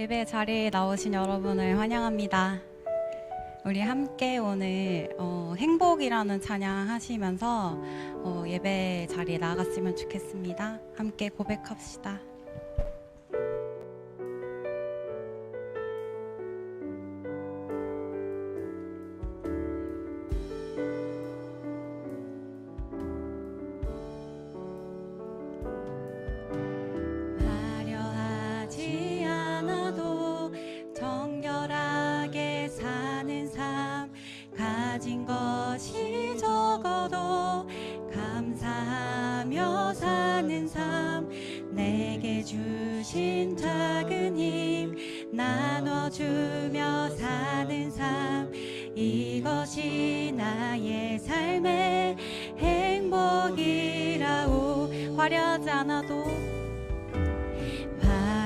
예배 자리에 나오신 여러분을 환영합니다. 우리 함께 오늘 어, 행복이라는 찬양 하시면서 어, 예배 자리에 나갔으면 좋겠습니다. 함께 고백합시다.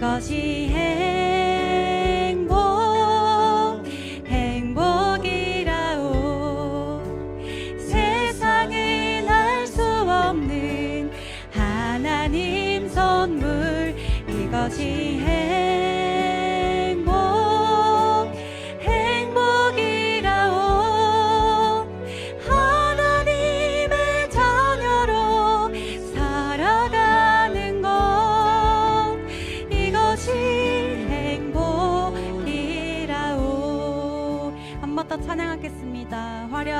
이것이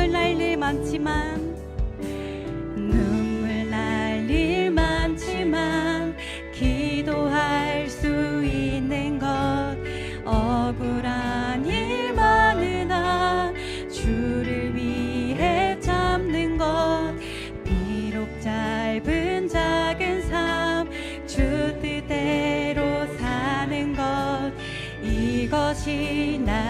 눈물 날 일 많지만 눈물 날 일 많지만 기도할 수 있는 것 억울한 일 많으나 주를 위해 참는 것 비록 짧은 작은 삶주 뜻대로 사는 것 이것이 나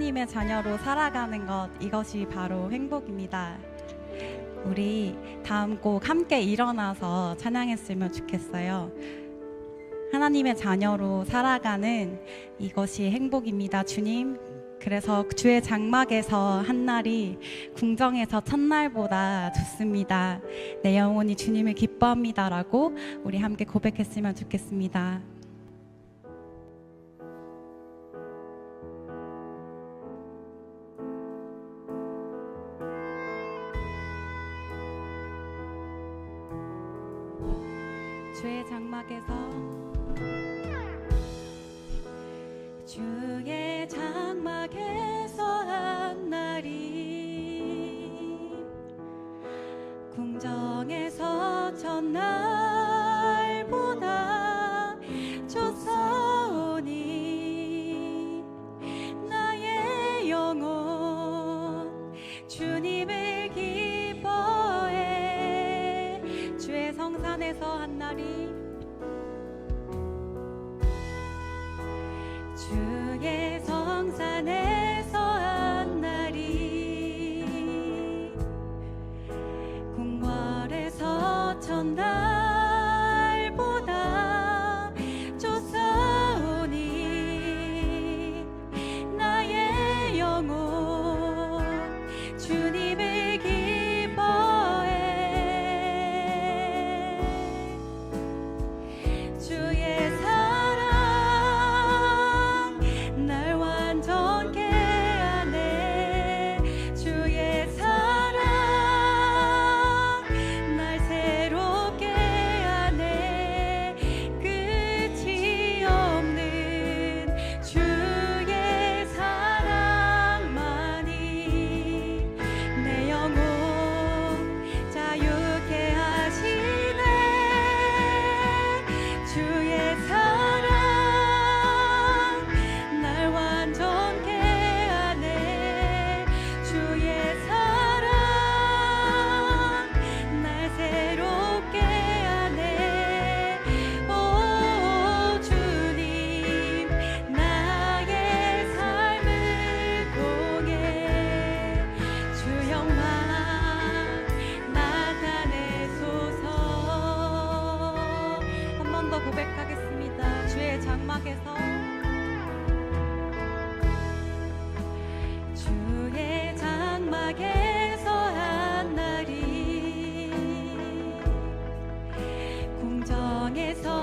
하나님의 자녀로 살아가는 것 이것이 바로 행복입니다. 우리 다음 곡 함께 일어나서 찬양했으면 좋겠어요. 하나님의 자녀로 살아가는 이것이 행복입니다. 주님. 그래서 주의 장막에서 한 날이 궁정에서 첫날보다 좋습니다. 내 영혼이 주님을 기뻐합니다라고 우리 함께 고백했으면 좋겠습니다. 주의 장막에서 주의 장막에서 한 날이 궁정에서 첫날보다 좋사오니 나의 영혼 주님을 기뻐해 주의 성산에서 한 날 성정에서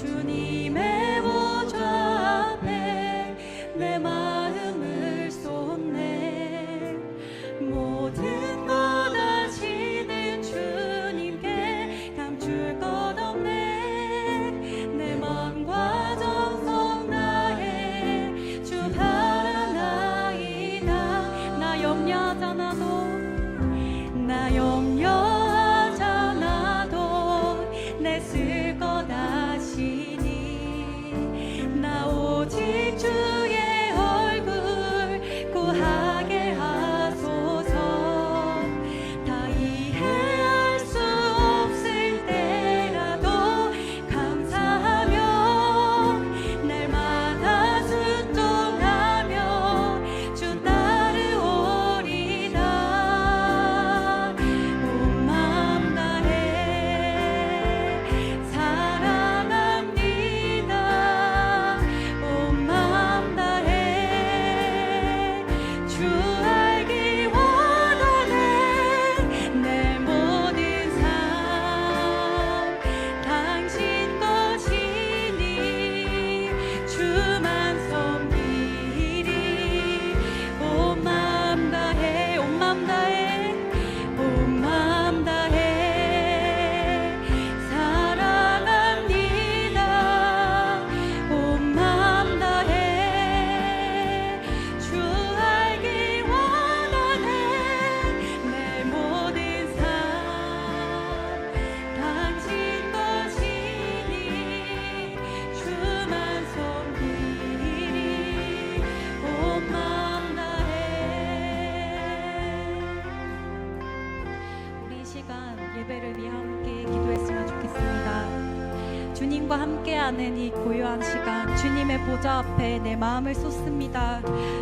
주님. 우리 함께 기도했으면 좋겠습니다. 주님과 함께하는 이 고요한 시간, 주님의 보좌 앞에 내 마음을 쏟습니다.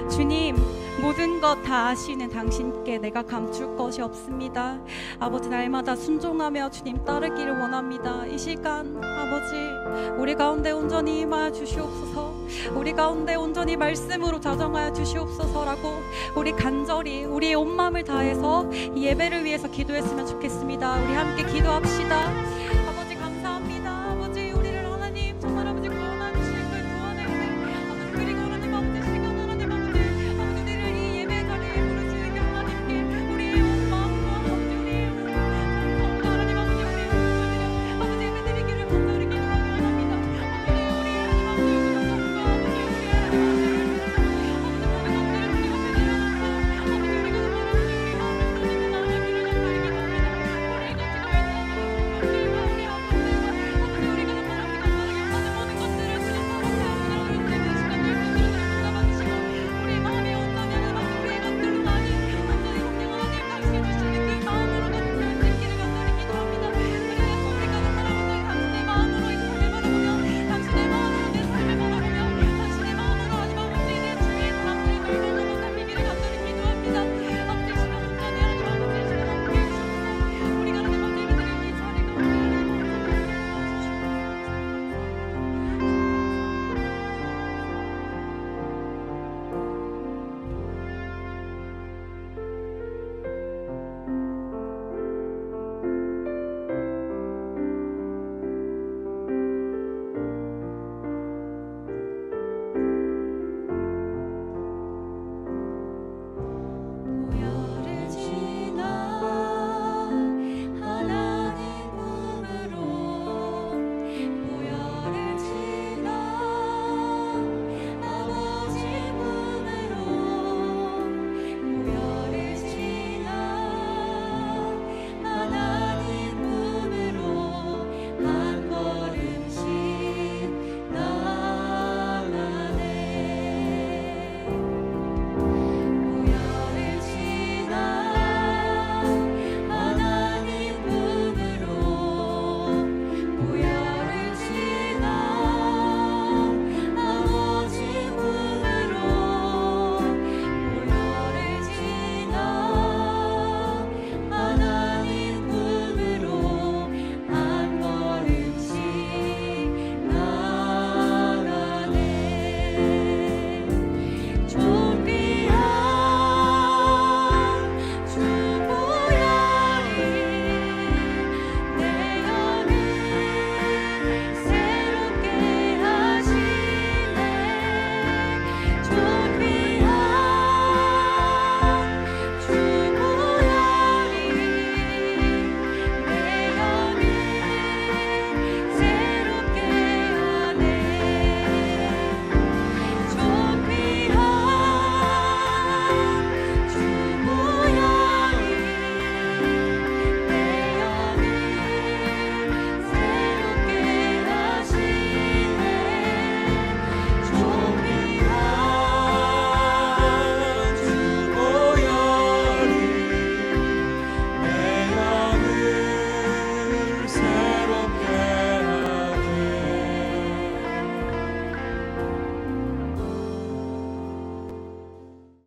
주님, 모든 것 다 아시는 당신께 내가 감출 것이 없습니다. 아버지 날마다 순종하며 주님 따르기를 원합니다. 이 시간 아버지 우리 가운데 온전히 임하여 주시옵소서. 우리 가운데 온전히 말씀으로 자정하여 주시옵소서라고 우리 간절히 우리의 온 마음을 다해서 예배를 위해서 기도했으면 좋겠습니다. 함께 기도합시다.